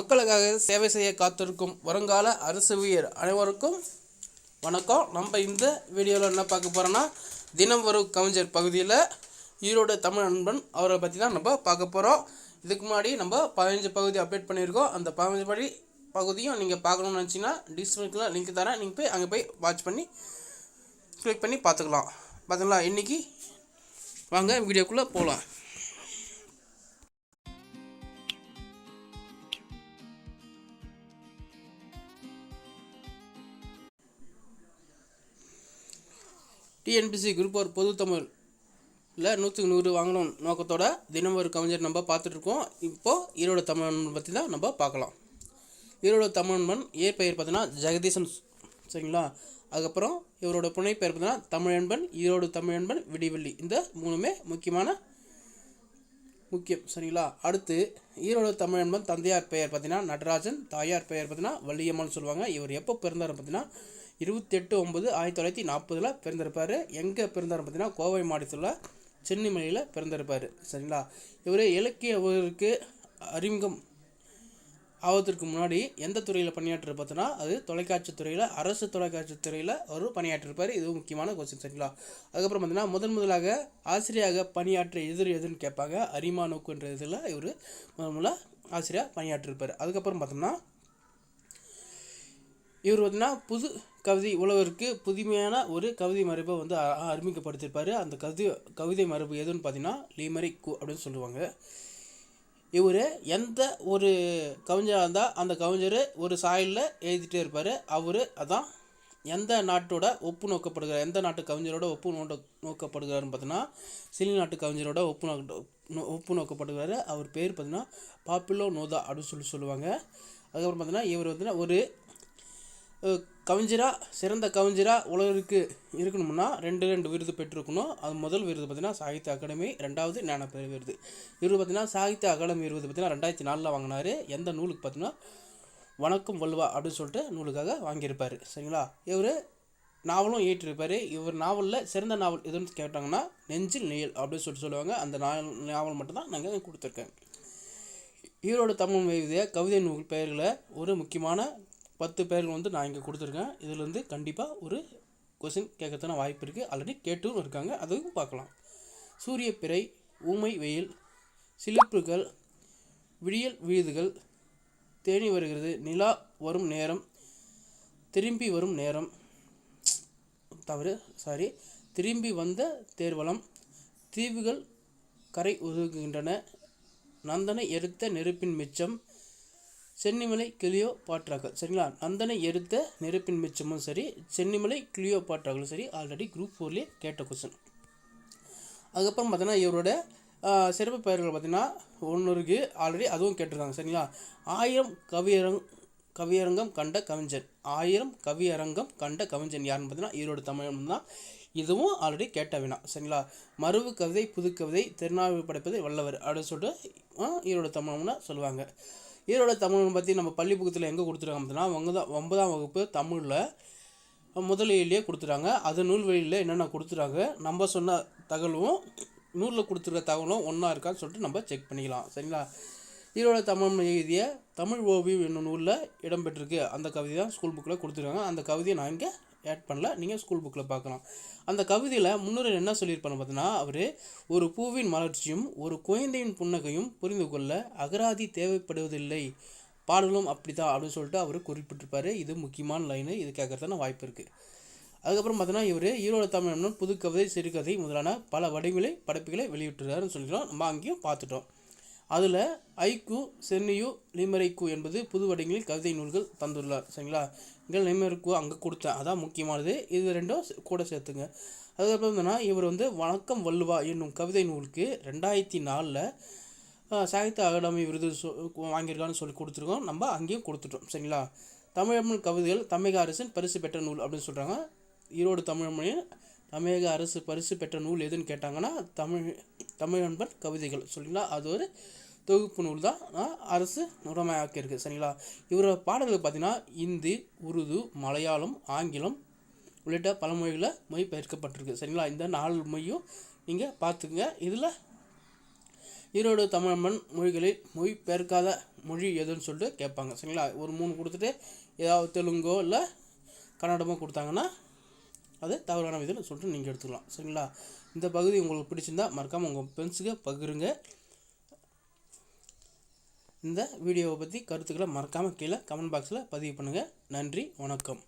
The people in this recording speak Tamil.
மக்களுக்காக சேவை செய்ய காத்திருக்கும் வருங்கால அரசுவியர் அனைவருக்கும் வணக்கம். நம்ம இந்த வீடியோவில் என்ன பார்க்க போகிறோன்னா தினம் வரும் கவிஞர் பகுதியில் ஈரோடு தமிழ் நண்பன் அவரை பற்றி தான் நம்ம பார்க்க போகிறோம் இதுக்கு முன்னாடி நம்ம பதினஞ்சு பகுதி அப்டேட் பண்ணியிருக்கோம். அந்த பதினஞ்சு படி பகுதியும் நீங்கள் பார்க்கணும்னு நினச்சிங்கன்னா டிஸ்கிரிப்ஷனில் லிங்க் தரேன். நீங்கள் போய் அங்கே போய் வாட்ச் பண்ணி கிளிக் பண்ணி பார்த்துக்கலாம். பார்த்தீங்களா இன்றைக்கி வாங்க வீடியோக்குள்ளே போகலாம் டிஎன்பிசி குரூப் ஒரு பொது தமிழில் நூற்றுக்கு நூறு வாங்கணும் நோக்கத்தோட தினம் ஒரு கவிஞர் நம்ம பார்த்துட்ருக்கோம். இப்போது ஈரோடு தமிழன்பன் பற்றி தான் நம்ம பார்க்கலாம். ஈரோடு தமிழன்பன் இயற்பெயர் பார்த்தீங்கன்னா ஜெகதீசன் சரிங்களா? அதுக்கப்புறம் இவரோட புனை பெயர் பார்த்தீங்கன்னா தமிழன்பன் ஈரோடு தமிழன்பன் விடிவெள்ளி. இந்த மூணுமே முக்கியமான முக்கியம் சரிங்களா? அடுத்து ஈரோடு தமிழன்பன் தந்தையார் பெயர் பார்த்தீங்கன்னா நடராஜன் தாயார் பெயர் பார்த்தீங்கன்னா வள்ளியம்மான்னு சொல்லுவாங்க. இவர் எப்போ பிறந்தார் பார்த்தீங்கன்னா இருபத்தெட்டு ஒம்பது ஆயிரத்தி தொள்ளாயிரத்தி நாற்பதில் பிறந்திருப்பார். எங்கே பிறந்தார் பார்த்தீங்கன்னா கோவை மாவட்டத்தில் சென்னிமலையில் பிறந்திருப்பார். சரிங்களா? இவர் இலக்கிய உலகிற்கு அறிமுகம் ஆவதற்கு முன்னாடி எந்த துறையில் பணியாற்ற பார்த்தோன்னா அது தொலைக்காட்சி துறையில் அரசு தொலைக்காட்சி துறையில் அவர் பணியாற்றிருப்பார். இதுவும் முக்கியமான கொஸ்டின் சரிங்களா? அதுக்கப்புறம் பார்த்தீங்கன்னா முதன் முதலாக ஆசிரியராக பணியாற்ற எதிர் எதுன்னு கேட்பாங்க. அரிமா நோக்குன்ற இதில் இவர் முதன் முதல்ல ஆசிரியராக பணியாற்றிருப்பார். அதுக்கப்புறம் பார்த்தோம்னா இவர் பார்த்தீங்கன்னா புது கவிதை உலகிற்கு புதுமையான ஒரு கவிதை மரபை வந்து அ- அறிமுகப்படுத்தியிருப்பார். அந்த கவிதை கவிதை மரபு எதுன்னு பார்த்தீங்கன்னா லீமரிக் கு அப்படின்னு சொல்லுவாங்க. இவர் எந்த ஒரு கவிஞராக இருந்தால் அந்த கவிஞர் ஒரு சாயலில் எழுதிட்டே இருப்பார். அவர் அதான் எந்த நாட்டோட ஒப்பு நோக்கப்படுகிறார் எந்த நாட்டு கவிஞரோட ஒப்பு நோட்ட நோக்கப்படுகிறாருன்னு பார்த்தீங்கன்னா சிலி நாட்டு கவிஞரோட ஒப்பு நோக்க நோ- ஒப்பு நோக்கப்படுகிறாரு. அவர் பேர் பார்த்தீங்கன்னா பாப்பிலோ நோதா அப்படின்னு சொல்லி சொல்லுவாங்க. அதுக்கப்புறம் பார்த்தீங்கன்னா இவர் வந்து ஒரு கவிஞராக சிறந்த கவிஞராக உலகிற்கு இருக்கணும்னா ரெண்டு ரெண்டு விருது பெற்றிருக்கணும். அது முதல் விருது பார்த்தீங்கன்னா சாகித்ய அகாடமி ரெண்டாவது ஞானப்பேர் விருது இவர் பார்த்தீங்கன்னா சாகித்ய அகாடமி விருது பார்த்தீங்கன்னா ரெண்டாயிரத்தி நாலில் வாங்கினார். எந்த நூலுக்கு பார்த்தீங்கன்னா வணக்கம் வல்வா அப்படின்னு சொல்லிட்டு நூலுக்காக வாங்கியிருப்பார். சரிங்களா? இவர் நாவலும் ஏற்றிருப்பார் இவர் நாவலில் சிறந்த நாவல் எதுன்னு கேட்டாங்கன்னா நெஞ்சில் நெயல் அப்படின்னு சொல்லிட்டு சொல்லுவாங்க. அந்த நாவல் நாவல் மட்டும்தான் நாங்கள் கொடுத்துருக்கேன். ஈரோடு தமிழ் எழுதிய கவிதை நூல் பெயர்களை ஒரு முக்கியமான பத்து பேருக்கு வந்து நான் இங்கே கொடுத்துருக்கேன். இதுலேருந்து கண்டிப்பாக ஒரு கொஷின் கேட்கறதுன வாய்ப்பு இருக்குது ஆல்ரெடி கேட்டும் இருக்காங்க. அதையும் பார்க்கலாம். சூரிய பிறை ஊமை வெயில் சிலிப்புகள் விடியல் வீழுதுகள் தேடி வருகிறது நிலா வரும் நேரம் திரும்பி வரும் நேரம். தவறு சாரி திரும்பி வந்த தேர்வலம் தீவுகள் கரை ஒதுங்குகின்றன நந்தனை எடுத்த நெருப்பின் மிச்சம் சென்னிமலை கிளியோ பாட்ராக்கள் சரிங்களா? நந்தனை எரித்த நெருப்பின் மிச்சமும் சரி சென்னிமலை கிளியோ பாட்ராக்களும் சரி ஆல்ரெடி குரூப் ஃபோர்லேயே கேட்ட கொஸ்டின் அதுக்கப்புறம் பார்த்தீங்கன்னா இவரோட சிறப்பு பெயர்கள் பார்த்தீங்கன்னா ஒன்று இருக்குது ஆல்ரெடி அதுவும் கேட்டிருக்காங்க. சரிங்களா? ஆயிரம் கவியரங் கவியரங்கம் கண்ட கவிஞன். ஆயிரம் கவியரங்கம் கண்ட கவிஞன் யாருன்னு பார்த்தீங்கன்னா ஈரோடு தமிழன் தான். இதுவும் ஆல்ரெடி கேட்ட வினா. சரிங்களா? மறுவு கவிதை புது கவிதை திருநாவல் படைப்பது வல்லவர் அப்படின்னு சொல்லிட்டு ஆஹ், ஈரோடு தமிழம்னு சொல்லுவாங்க. ஈரோடு தமிழன் பற்றி நம்ம பள்ளி புக்கத்தில் எங்கே கொடுத்துருக்காங்க அப்படின்னா அவங்க தான் ஒன்பதாம் வகுப்பு தமிழில் முதலிலேயே கொடுத்துறாங்க அது நூல்வெளியில் என்னென்ன கொடுத்துறாங்க நம்ம சொன்ன தகவலும் நூலில் கொடுத்துருக்க தகவலும் ஒன்றா இருக்கான்னு சொல்லிட்டு நம்ம செக் பண்ணிக்கலாம். சரிங்களா? ஈரோடு தமிழ் எழுதிய தமிழ் ஓவியம் என்னும் நூலில் இடம்பெற்றிருக்கு அந்த கவிதை தான் ஸ்கூல் புக்கில் கொடுத்துருக்காங்க. அந்த கவிதையை நான் இங்கே ஆட் பண்ணல. நீங்கள் ஸ்கூல் புக்கில் பார்க்கலாம். அந்த கவிதையில் முன்னுரை என்ன சொல்லியிருப்பாங்க பார்த்தீங்கன்னா அவர் ஒரு பூவின் மலர்ச்சியும் ஒரு குழந்தையின் புன்னகையும் புரிந்து கொள்ள அகராதி தேவைப்படுவதில்லை. பாடலும் அப்படி தான் அப்படின்னு சொல்லிட்டு அவர் குறிப்பிட்டிருப்பார். இது முக்கியமான லைனு இது கேட்கறதான வாய்ப்பு இருக்குது அதுக்கப்புறம் பார்த்தீங்கன்னா இவர் ஈரோடு தமிழ் புது கவிதை சிறுகதை முதலான பல வடிவிலை படைப்புகளை வெளியிட்டுறாருன்னு சொல்லிட்டோம் நம்ம அங்கேயும் பார்த்துட்டோம். அதில் ஐக்கு சென்னியு லிமரைக்கு என்பது புது வடிவங்களில் கவிதை நூல்கள் தந்துள்ளார். சரிங்களா? இங்கே லிமரைக்கு அங்கே கொடுத்தேன். அதான் முக்கியமானது. இது ரெண்டும் கூட சேர்த்துங்க. அதுக்கப்புறம் என்னன்னா இவர் வந்து வணக்கம் வள்ளுவா என்னும் கவிதை நூலுக்கு ரெண்டாயிரத்தி நாலில் சாகித்ய அகாடமி விருது சொ- வாங்கியிருக்கான்னு சொல்லி கொடுத்துருக்கோம். நம்ம அங்கேயும் கொடுத்துட்டோம். சரிங்களா? தமிழ் கவிதைகள் தமிழக அரசின் பரிசு பெற்ற நூல் அப்படின்னு சொல்கிறாங்க ஈரோடு தமிழ்மொழியில் தமிழக அரசு பரிசு பெற்ற நூல் எதுன்னு கேட்டாங்கன்னா தமிழ் தமிழன்பன் கவிதைகள். சரிங்களா? அது ஒரு தொகுப்பு நூல் தான். அரசு முறைமையாக்கியிருக்கு சரிங்களா? இவரோட பாடல்கள் பார்த்தீங்கன்னா இந்தி உருது மலையாளம் ஆங்கிலம் உள்ளிட்ட பல மொழிகளில் மொழிபெயர்க்கப்பட்டிருக்கு. சரிங்களா? இந்த நாலு மொழியும் நீங்கள் பார்த்துங்க இதில் ஈரோடு தமிழ் மொழிகளில் மொழி பெயர்க்காத மொழி எதுன்னு சொல்லிட்டு கேட்பாங்க. சரிங்களா? ஒரு மூணு கொடுத்துட்டு ஏதாவது தெலுங்கோ இல்லை கன்னடமோ கொடுத்தாங்கன்னா அது தவறான விதத்தில் சொல்லிட்டு நீங்கள் எடுத்துக்கலாம். சரிங்களா? இந்த பகுதி உங்களுக்கு பிடிச்சிருந்தா மறக்காமல் உங்கள் ஃப்ரெண்ட்ஸுக்கு பகிருங்க. இந்த வீடியோவை பற்றி கருத்துக்களை மறக்காமல் கீழே கமெண்ட் பாக்ஸில் பதிவு பண்ணுங்கள் நன்றி வணக்கம்.